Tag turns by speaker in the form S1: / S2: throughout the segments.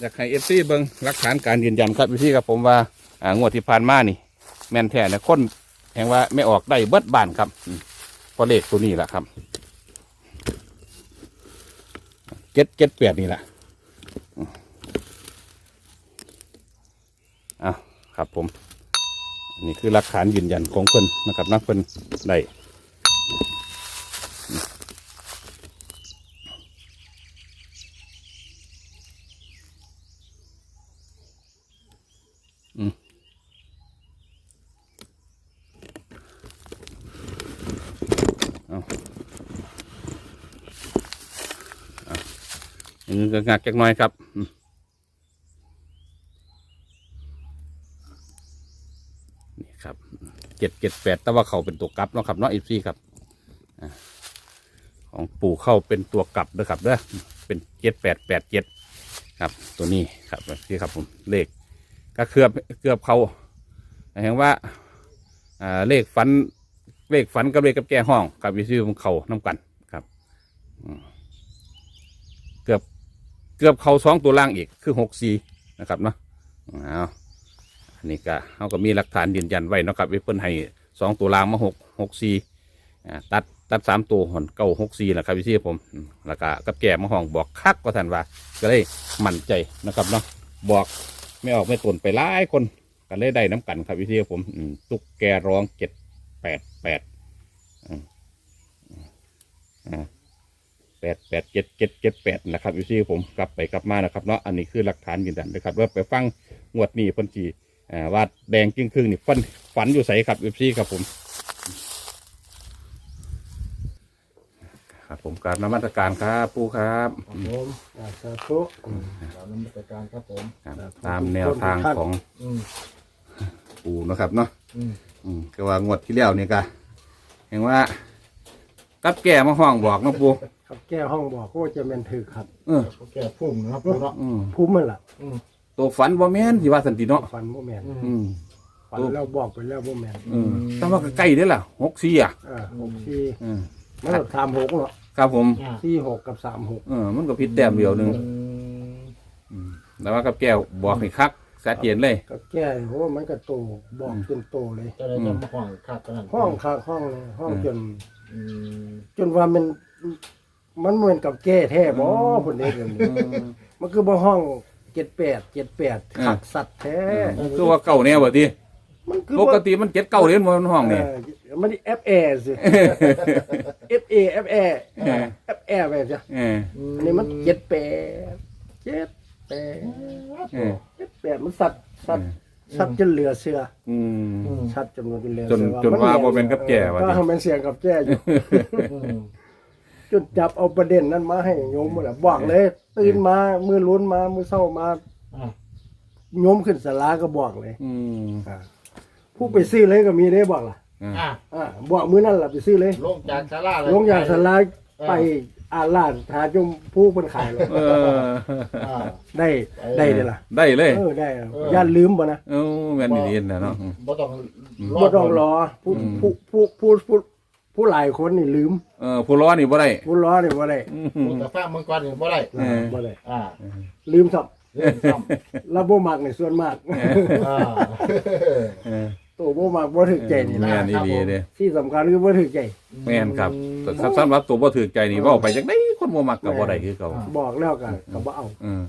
S1: อยากให้เอฟซีเบิ้งหลักฐานการยืนยันครับพี่ครับผมว่าอ่างวดที่ผ่านมานี่แม่นแท้นะคนแห่งว่าไม่ออกได้เบิดบานครับเพราะเลขตัวนี้แหละครับเจ็ดเจ็ดแปดนี่แหละอะครับผมนนี้คือหลักฐานยืนยันของเพิ่นนะครับนะเพิ่นได้อืมเอาเอา อันนี้ก็งักจักหน้อยครับนี่ครับเจ็ดเจ็ดแปดแต่ว่าเขาเป็นตัวกลับเนาะครับเนาะอีซี่ครับของปู่เข้าเป็นตัวกลับด้วยครับเด้อเป็นเจ็ดแปดแปดเจ็ดครับ ตัวนี้ครับที่ครับผมเลขก็เกือบเกือบเขาเห็นว่าเลขฝันเลขฝันกับเลขกับแก้ห้องกับวิซี่ของเขาน้ากันครับ อืมเกือบ เกือบเขาสองตัวล่างอีกคือหกสี่นะครับเนาะเอาอันนี้ก็เขาก็มีหลักฐานยืนยันไว้นะครับวิเพิ่นให้สองตัวรางมาหกหกสี่ตัดตัดสามตัวหอนเก้าหกสี่แหละครับพี่ที่ผมแล้วก็กับแก่มาห้องบอกคักก็ทันว่า ก็เลยมั่นใจนะครับเนาะบอกไม่ออกไม่ตนไปหลายคนก็เลยได้น้ำกันครับพี่ที่ผมตุกแกร้องเจ็ดแปดแปด แปดแปดเจ็ดเจ็ดเจ็ดแปดนะครับพี่ที่ผมกลับไปกลับมานะครับเนาะอันนี้คือหลักฐานยืนยันนะครับว่าไปฟังงวดนี้เพิ่นจีอ่าว่าแดงครึ่งครึ่งๆนี่ฟันฝันอยู่ใสครับเอฟซีครับผม ครับผมกรารนมัสการครับปูครับ
S2: ครับผมอ่าสาธุอืมกราบนมัสการครับผม
S1: ครับตามแนวทางของ
S2: อืม
S1: ปูนะครับเนาะ
S2: อืม
S1: อืมก็ว่างวดที่แล้วนี่ก็เห็นว่า กับแก่มาห้องบอกเนาะปู
S2: ครับแก้ห้องบอกว่าจะเป็นถือครับ
S1: เออ
S2: เขาแก้พุ่มนะครับพุ่มเนาะ
S1: อืม
S2: พุ่มมันล่ะอืม
S1: ตัวฝันบ่แม่นที่ว่าสันติเนาะ
S2: ฟันโมแมน
S1: อืม
S2: ฟันแล้วบอกไปแล้วโมแมน
S1: เออแต่ว่าก็ใกล้เด้อล่ะหกสี่อะ
S2: อ่าหกสี่
S1: อืม
S2: มันก็สามหกเนาะ
S1: ครับผม
S2: สี่หกกับสามหก
S1: เออ มันก็ผิดแต้มเดียวหนึงอืมแต่ว่ากับแก้วบอกให้คักชัดเจนเลย
S2: ก็แก้เพราะว่ามันก็โตบอกจนโตเลย
S3: จะได้จะมาห้องคักกันนั่น
S2: ห้องข้างห้องเลยห้องจน
S3: อืม
S2: จนว่ามัน มันเหมือนกับแก้แท้บ่ผลเอกเลยมันคือบ่ห้องเจ็ดแปดเจ็ดแปดขัดสัตว์แท้
S1: คือว่าเก่าแนวบ่ที
S2: มันคือ
S1: ป
S2: บ่
S1: กติมันเจ็ดเก้าเหรียญมันห้องนี่
S2: เออมันเอฟเอสิเอฟเอเอฟเอเอฟเอไปจ้ะ
S1: เออ
S2: อันนี้มันเจ็ดแปดเจ็ดแปด
S1: เออ
S2: เจ็ดแปดมันสัตว์สัตว์สัตว์จนเหลือเสือ
S1: อืม
S2: สัตว์จำนวนจนเหลือ
S1: จน
S2: เสือ
S1: จนว่าบ่เป็นกับแก่ว่า
S2: ก็
S1: ดิ
S2: ทำเป็นเสียงกับแก่อยู่
S3: อืม
S2: จนจับเอาประเด็นนั้นมาให้โยมหมดแหละบอกเลยตื่นมามือลุ้นมามือเศร้ามา
S3: อะ
S2: โยมขึ้นสาราก็บอกเลย
S1: อืม
S2: อ่าผู้ไปซื้อเลยก็มีได้บอกล่ะ
S3: อะ
S2: อ่าบอกมือนั่นแหละไปซื้อเลย
S3: ลงจากศาลาเลย
S2: ลงอย่างสลายไปอาลาดหาจมผู้เป็นขายเลย
S1: เออ
S3: อะ
S2: ได้ได้เลยล่ะ
S1: ได้เลย
S2: เออได้อะย่านลืมบ่นะ
S1: เออแม่นดีๆนะเนาะอืม
S3: บ่ต้อง
S2: บ่ต้องรอผู้
S1: อืม
S2: ผู้ผู้ผู้ผู้ ผู้หลายคนนี่ลืม
S1: เออผู้ร้อนนี่บ่ได้
S2: ผู้รอนี่บ่ได้
S1: อื
S3: ผู้
S1: ม
S3: แต่ฟ้าเมืองก่อนนี่บ่ได้
S1: เออ
S2: บ่ได้
S3: อ่า
S2: ลืมซับ
S3: เรื่องซ้
S2: แล้วบ่มักในส่วนมากำ
S3: อ่า
S1: เออ
S2: ตัวบ่มักบ่ถึกใจนี่ล่ะ
S1: แม่นดีๆเด้
S2: ที่สำคัญคือบ่ถึกใจ
S1: แม่นครับแต่สำหรับตัวบ่ถือใจนี่เว้าไปจังได๋คนบ่มักก็บ่ได้คือเก่า
S2: บอกแล้วก็ก็บ่เอา
S1: เออ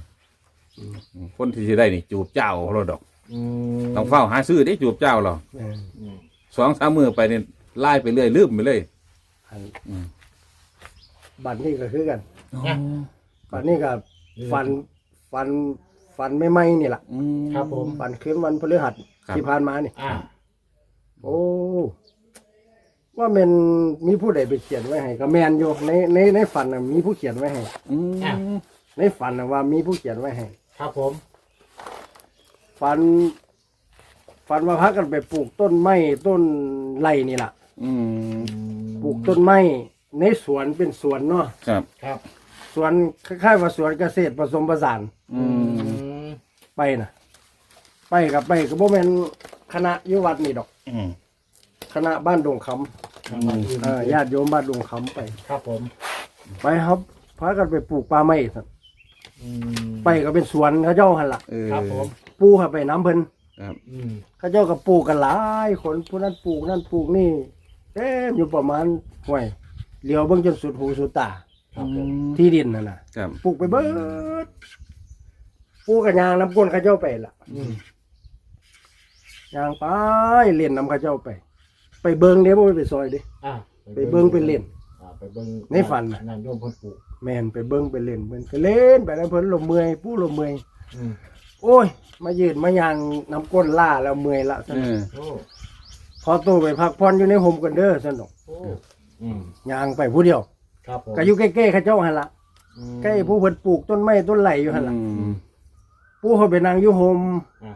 S1: คนที่สิได้นี่จูบเจ้าเราดอก
S3: อืม
S1: ต้องเฝ้าหาซื้อได้จูบเจ้าเรา
S2: เออ
S3: อืม
S1: สองสามมือไปนี่ ไล่ไปเรื่อยลืมไปเลย
S2: อัน
S1: อืม
S2: บัดนี้ก็คือกัน
S3: อะ
S2: บัดนี้ก็ฟันฟันฟันไม่ไหม้นี่ล่ะ
S1: อืม
S3: ครับผม
S2: ฟันคืนวันพฤหัส
S1: ครับ
S2: ที่ผ่านมานี่
S3: อะ
S2: โอ้ ว่าแมันมีผู้ใดไปเขียนไว้ให้ก็แมนอยู่ในในในฝันน่ะมีผู้เขียนไว้ให้
S1: อืม
S2: ในฝันน่ะว่ามีผู้เขียนไว้ให้
S3: ครับผม
S2: ฝัน ฝันว่าพักกันไปปลูกต้นไม้ต้นไร่นี่ล่ะ
S1: อืม
S2: ปลูกต้นไม้ในสวนเป็นสวนเนาะ
S1: ครับ
S3: ครับ
S2: สวนคล้ายๆว่าสวนเกษตรผสมผสาน
S1: อื
S3: อื
S1: ม
S3: ม
S2: ไปน่ะไปกับไปก็บ่แม่นคณะอยุวัดนี่ดอก
S1: อืม
S2: คณะบ้านดงคำ
S3: ทางบ้านอื่น
S2: เออญาติโยมบ้านดงคำไป
S3: ครับผม
S2: ไปครับพากันไปปลูกป่าไม้สัน
S3: อืม
S2: ไปก็เป็นสวนเขาเจ้าหันละ
S1: เออ
S3: ครับผม
S2: ปูเข้าไปน้ำเพิ่น
S1: ครับ
S3: อืม
S2: เขาเจ้าก็ปลูกกันหลายคนผู้นั้นปลูกนั่นปลูกนี่ เต็มอยู่ประมาณห่วยเหลียวเบิ่งจนสุดหูสุดตา
S3: ครับผม
S2: ที่ดินนั่นน่ะ
S1: ครับ
S2: ปลูกไปเบิดปลูกกันยางน้ำก้นเขาเจ้าไปล่ะ
S3: อืม
S2: ยางไปเล่นน้ำเขาเจ้าไป ไปเบิ่งเด้บ่ไปซอยเด้
S3: อะ
S2: ไปเบิ่งไปเล่น
S3: อ่าไปเบิ่ง
S2: ในฝันน่ะ
S3: งานโยมเพิ่นปลูก
S2: แม่นไปเบิ่งไปเล่นเพิ่นก็เล่นไปแล้วเพิ่นลมเมื่อยปู้ลมเมื่อย
S3: อืม
S2: โอ้ย มายืนมายางน้ำก้นล่าแล้วเมื่อยละส
S1: เอ
S2: นุก
S1: อ
S3: โอ้
S2: พ อตู้ไปพักผ่อนอยู่ในโฮมกันเด้อสนุก
S3: โอ้อืม
S2: ยางไปผู้เดียว
S3: ครับผม
S2: ก็อยู่ใกล้ๆเขาเจ้าหั่นละ
S3: อืม
S2: ใกล้ผู้เพิ่นปลูกต้นไม้ต้นไหลอยู่หั่นละ
S1: อืม
S2: ปู่เขาไปนั่งอยู่โฮม
S3: อะ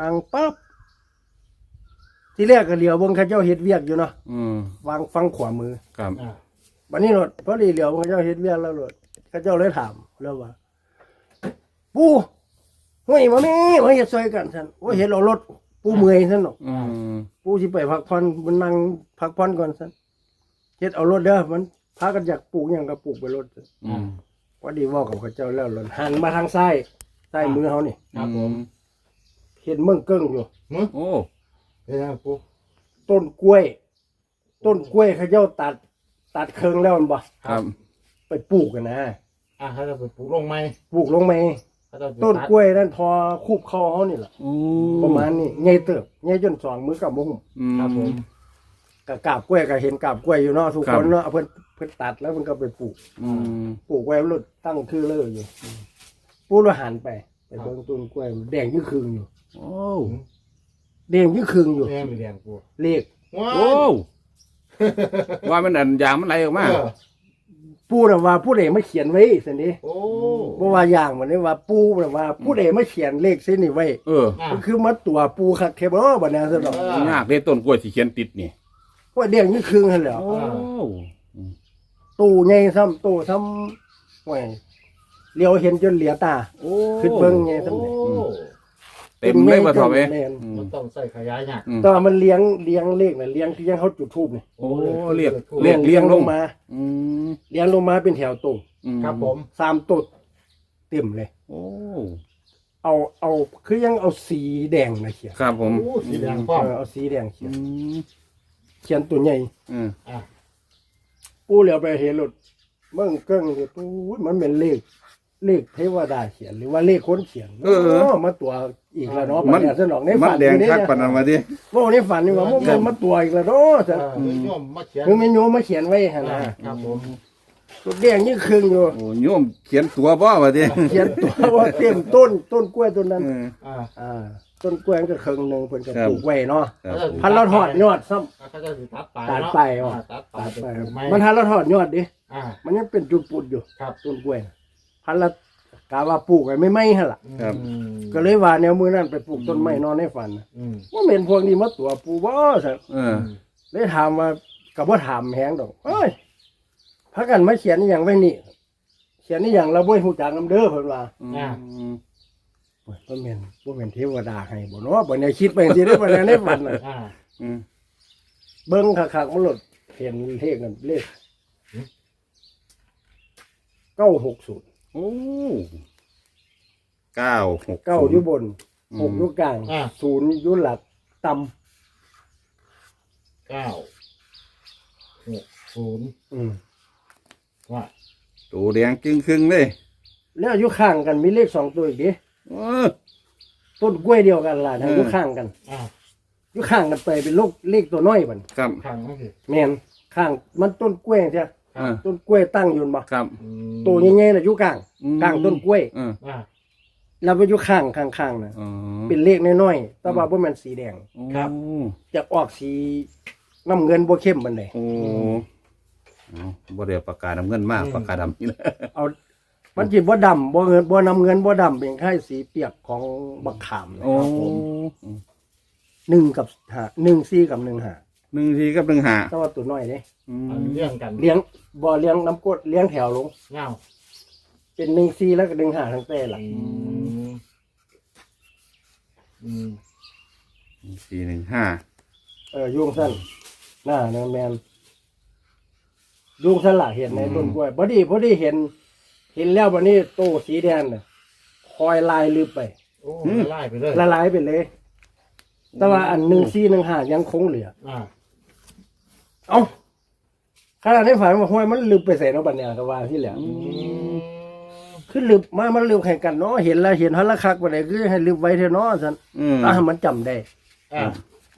S2: นั่งปั๊บที่แรกก็เหลียวเบิ่งเขาเจ้าเฮ็ดเวียกอยู่เนาะ
S1: อืม
S2: วางฟังขวามือ
S1: ครับ
S3: อะ
S2: บัดนี้โลดพอดีเหลียวเบิ่งเขาเจ้าเฮ็ดเวียกแล้วโลดเขาเจ้าเลยถามแล้วว่า ปู่ห้วยมาแม่มาเฮ็ดซอยกันซั่นโอ้ยเฮ็ดเอารถ ปู่เมื่อยซั่นเนาะ
S1: อืม
S2: ปู่สิไปพักผ่อนมันนั่งพักผ่อนก่อนซั่นเฮ็ดเอารถเด้อมันพากันอยากปลูกหยังก็ปลูกไปรถซั่น
S1: อืม
S2: พอดีเว้ากับเขาเจ้าแล้วโลดหันมาทางซ้ายซ้ายมือเฮานี่
S3: ครับผม
S2: เห็นเมืองเกิ้งอยู่
S3: มึง
S1: โอ้
S3: เป็นยังปู
S2: ต้นกล้วย ต้นกล้วยเขาเจ้าตัด ตัดเคิงแล้วมันบ่
S1: ครับ
S2: ไปปลูกกันนะ
S3: อะเขาจะไปปลูกลงไหม
S2: ปลูกลงไหม
S3: เขาจะไป
S2: ต้น
S3: ตัด
S2: กล้วยนั่นทอคูบคอเขานี่แหละ
S1: โอ้
S2: ประมาณนี้ใหญ่เติบใหญ่จนสองมือกับมุ้ง
S1: อืม
S3: ครับผม
S2: กับกาบกล้วยก็เห็นกาบกล้วยอยู่เนาะทุก
S1: ครั
S2: ค
S1: บ
S2: นเนาะเพิ่นเพิ่นตัดแล้วเพิ่นก็ไปปลูก
S1: อืม
S2: ปลูกไว้แล้วตั้งคือเลออยู่ปลูกแล้วหันไปไปเบิ่งต้นกล้วยแดงยิ่งคืงอยู่
S1: โอ้
S2: แดงยิ่งคืงอยู่
S3: แดงหรือแดงปู
S2: เลข
S3: ว้า
S1: โอ้ว่ามันอันยางมันไหลออกมา
S3: เออ
S2: ปู่น่ะว่าผู้ใดมาเขียนไว้ซั่นนี้
S3: โอ้
S2: บ่ว่าอย่างมันนี่ว่าปู่น่ะว่าผู้ใดมาเขียนเลขเส้นนี้ไว้
S1: เออ
S3: อะ
S2: มันคือมัดตัวปูคักเทบบ่เนี่ยซะดอก
S3: เออ
S1: ยากเลยต้นกล้วยที่เขียนติดนี่
S2: ว่าเดียงนี่ครึ่งหั่นแหล้ว
S1: โอ้
S2: ตู้ใหญ่ซ้ำตู้ซ้ำห่วยเลี้ยวเห็นจนเหลียตา
S1: โอ้
S2: ขึ้นเบิ่งไง
S3: โอ้
S1: เต็มเลยมาทอมเอ้
S2: แม่น
S1: อืม
S3: มันต้องใส่ขยายหนัก
S1: อืม
S2: แต่ว่ามันเลี้ยงเลี้ยงเลขน่ะเลี้ยงที่ยังเขาจุดทูบนี่
S1: โอ้เรียก
S2: เลี้ยง
S1: เลี้ยงลง
S2: มา
S1: อืม
S2: เลี้ยงลงมาเป็นแถวตรง
S1: อืม
S3: ครับผม
S2: สามตุดเต็มเลย
S1: โอ้
S2: เอาเอาคือยังเอาสีแดงมาเขียน
S1: ครับผม
S3: โอ้สีแดงป้อม
S2: เออเอาสีแดงเขี
S1: อื
S2: ยน
S1: ม
S2: เขียนตัวใหญ่
S1: อืม
S3: อะ
S2: ปูเหลียวไปเห็นรถเมืองเกิ้งอยู่ปู๊ดมันเป็นเลข เลขเทวดาเขียนหรือว่าเลขคนเขียนโมาตัวอีกแล้วเนาะ
S1: มัน
S2: ปัญญาสนองใน
S1: มัน
S2: ฝัน
S1: แดง
S2: นี่
S1: คักปานนั้นมาดิ
S2: ว่าในฝันนี่ว่ามัน
S1: ครับ
S2: มาตัวอีกแล้วเนาะ
S3: เอ
S2: จ้ะ
S3: อโยมมาเขียน
S2: คือแม่นโยมมาเขียนไว้หั่น
S3: อะ
S2: นะครับ
S3: ผม
S2: ตัวแดงยิ่งครึ่งอยู่
S1: โอ้โยมเขียนตัวบ่มาดิ
S2: เขียนตัวว่าเต็มต้นต้นกล้วยต้นนั้น
S1: เออ
S3: อะ
S2: อ่าต้นกล้วยมันก็ครึ่งหนึงเพิ่นก็
S1: ครับ
S2: ปลูกไว้เนาะ
S1: ครับ
S2: พันเราถอดยอดซ้ำ
S3: เขาจะสิตัดไป
S2: ตัด
S3: เนาะ
S2: ไปว่ะ
S3: อะ ตัดไป
S2: ตัดไป
S3: เป็นปลูกไม้
S2: มันทันเราถอดยอดดิ
S3: อะ
S2: มันยังเป็นจุดปุดอยู่
S3: ครับ
S2: ต้นกล้วยน่ะ พันละกาว่าปลูกไว้ไม่ไหม้หั่นล่ะ
S1: ครับ
S3: อืม
S2: ก็เลยว่าแนวมือนั้นไปปลูกต้นไม้นอนในฝันน่ะ
S3: อืม
S2: ว่าเป็นพวกนี้มาตัวปูบ่สัน
S1: เออ
S2: เลยถามว่ากับว่าถามแหงดอกเอ้ยพักกันมาเขียนอหย่างไว้นี่เขียนอหย่างเราบ่ฮู้จักนำเด้อเพิ่นว่า
S1: อืม
S2: โอ้ยบ่แม่นบ่แม่นเทวดาให้บ่เนาะบ่ได้คิดไปจังซี่เด้อบ่ได้ในฝันน่ะ
S3: อะ
S1: อืม
S2: เบิ่งคักๆมันหลดเห็นเลขนั่นเลข960
S1: โอ้เก้าหก
S2: 9อยู่บน
S1: อืม
S2: 6อยู่กลางศูนย์อยู่หลักต่ำ
S3: เก้าหกศูนย์
S2: อืม
S3: ว่า
S1: ตัวแดงจึงครึ่งเลย
S2: แล้วอยู่ข้างกันมีเลขสองตัวอีกดิ
S1: เออ
S2: ต้นกล้วยเดียวกันล่ะนะ
S1: เออ
S2: อยู่ข้างกัน
S3: อะ
S2: อยู่ข้างกันไปเป็นลูกเลขตัวน้อยบัด
S1: ครับ
S3: ขังนั่นสิ
S2: แม่นข้างมันต้นกล้วยใช่
S1: เออ
S2: ต้นกล้วยตั้งอยู่บ่
S1: ครับ
S3: อืม
S2: ตัวใหญ่ๆน่ะอยู่กลาง
S1: อืม
S2: กลางต้นกล้วย
S1: เออ
S3: อะ
S2: แล้วไปอยู่ข้างข้างๆน่ะ
S1: อ๋อ
S2: เป็นเลขน้อยๆแต่ว่าบ่แม่นสีแดง
S1: โอ้
S2: จะออกสีน้ำเงินบ่เข้มปานใด
S1: โอ้เอาบ่ได้เอาปากกาดำเงินมากปากกาดำนี่แหละ
S2: เอามันสิบ่ดำบ่เงินบ่น้ำเงินบ่ดำเป็นคล้ายสีเปียกของบักขามนะ
S1: โอ้
S2: ครับผม หนึ่งกับห้าหนึ่งสี่กับหนึ่งห้า
S1: หนึ่งทีกับหนึ่งหา
S2: แต่ว่าตัวน้อยเด้
S1: อืม
S3: อันเรื่องกัน
S2: เลี้ยงบ่เลี้ยงน้ำกรดเลี้ยงแถวลง
S3: เงา
S2: เป็นหนึ่งสี่แล้วก็หนึ่งห้าทั้งแต่ล่ะ
S3: อืมอืม
S1: สี่หนึ่งห้า
S2: เออยุงสั้นหน้าเนแมนยุงสั้นล่ะเห็นในต้นกล้วยพอดีพอดีเห็น เห็นแล้ววันนี้โตสีแดงน่ะคอยลายลืบไป
S3: โอ้ไล่ไปเลย
S2: ละลายไปเลย แต่ว่าอันหนึ่งสี่หนึ่งห้ายังคงเหลือ
S3: อ่า
S2: เอ้าขนาดในฝันว่าห้วยมันลืบไปใส่เนาะบัดเนี่ยก็ว่าที่แหล้ว
S3: อืม
S2: คือลืบมามันลืบแข่งกันเนาะเห็นแล้วเห็นฮัลละคักบัดเนี่ยคือให้ลืบไว้เถอะเนาะสัน
S1: อืม
S2: อะมันจำได้
S3: อ่า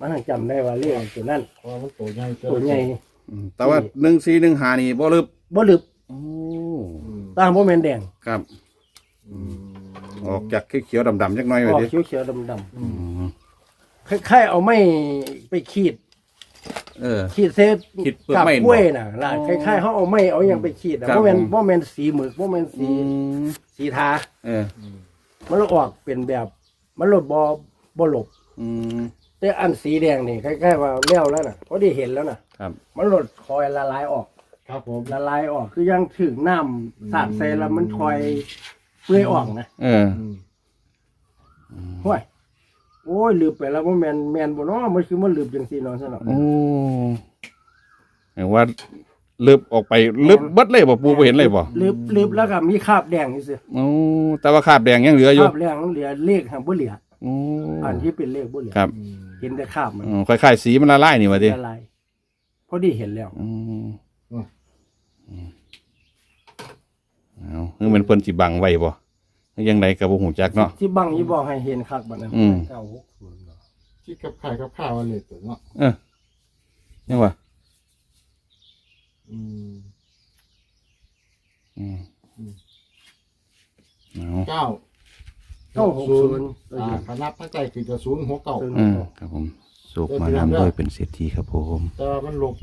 S2: มันจำได้ว่าเรื่องตัวนั้น
S3: เพราะว่ามันตัวใหญ่เกิน
S2: ตัวใหญ่
S1: อืมแต่ว่าหนึ่งสี่หนึ่งหานี่บ่ลึบ
S2: บ่ลืบ
S1: โอ้
S3: อืม
S2: ตามบ่แม่นแดง
S1: ครับ
S3: อืม
S1: ออกจากเขียวๆดำๆจักหน่อย
S2: อ
S1: ไป
S2: อก
S1: ดิ
S2: เขียวๆดำ
S1: อืม
S2: ๆคล้ายๆเอาไม้ไปขีด
S1: เออ
S2: ขีดเศษ
S1: ขีดเปลือก
S2: กับ
S1: ไม้
S2: กล้วย
S1: บ่
S2: น่ะล่ะ
S1: อ๋อ
S2: คล้ายๆเขาเอาไม้เอาหยังไปขีดน่ะ
S1: ครับ
S2: บ่แม่น
S1: ผม
S2: บ่แม่นสีหมึกบ่แม่นสี
S1: อืม
S2: สีทา
S1: เออ
S2: มันเลยออกเป็นแบบมันลดบ่บ่หลบ
S1: อืม
S2: แต่อันสีแดงนี่คล้ายๆว่าแล้วแล้วน่ะพอได้เห็นแล้วน่ะ
S1: ครับ
S2: มันลดคอยละลายออก
S3: ครับผม
S2: ละลายออกคือยังถึงน้ำสาดใส่แล้วมันคอยเปื่อยออกนะ
S1: เออ
S3: อืม
S2: ห้วย โอ้ยลืมไปแล้วว่าแมนแมนบ่เนาะมันคือมันลืมจังซี่เนาะซะเนาะ
S1: โอ้เห็นว่าลึบออกไปลึบเบิดเลยบ่ปูบ่เห็นเลยบ่
S2: ลืมลืมแล้วก็มีคราบแดงนี่สิ
S1: โอ้แต่ว่าคราบแดงยังเหลืออยู่
S2: คราบแดงเหลือเลขหางบ่เหลือ
S1: โอ้
S2: อันที่เป็นเลขบ่เหลือ
S1: ครับ
S3: อืม
S2: เห็นแต่คราบมัน
S1: อืมคล้ายๆสีมันละลายนี่ว่าดิ
S2: ละลายพอดีเห็นแล้ว
S1: อืมเอาคือมันเพิ่นสิบังไว้บ่ ยังไดก็บ่ฮู้จักเนาะ
S2: ที่บังยี่บอกให้เห็นคักบัดนั้น
S1: อืม
S2: เก้าหกศูนย์เนาะ
S3: ที่กับไข่กับข้าวอะไรตัวเนาะ
S1: เออยังว่า
S3: อืม
S1: อืมเอา
S3: เก้า
S2: เก้าหกศูนย์
S3: อ่าคณะตั้งใจคือจะศูนย์หัวเก่า
S2: ศูนย์
S1: เออครับผมสุกมานำด้วยเป็นเศรษฐีครับผม
S3: แต่ว่ามันหลบ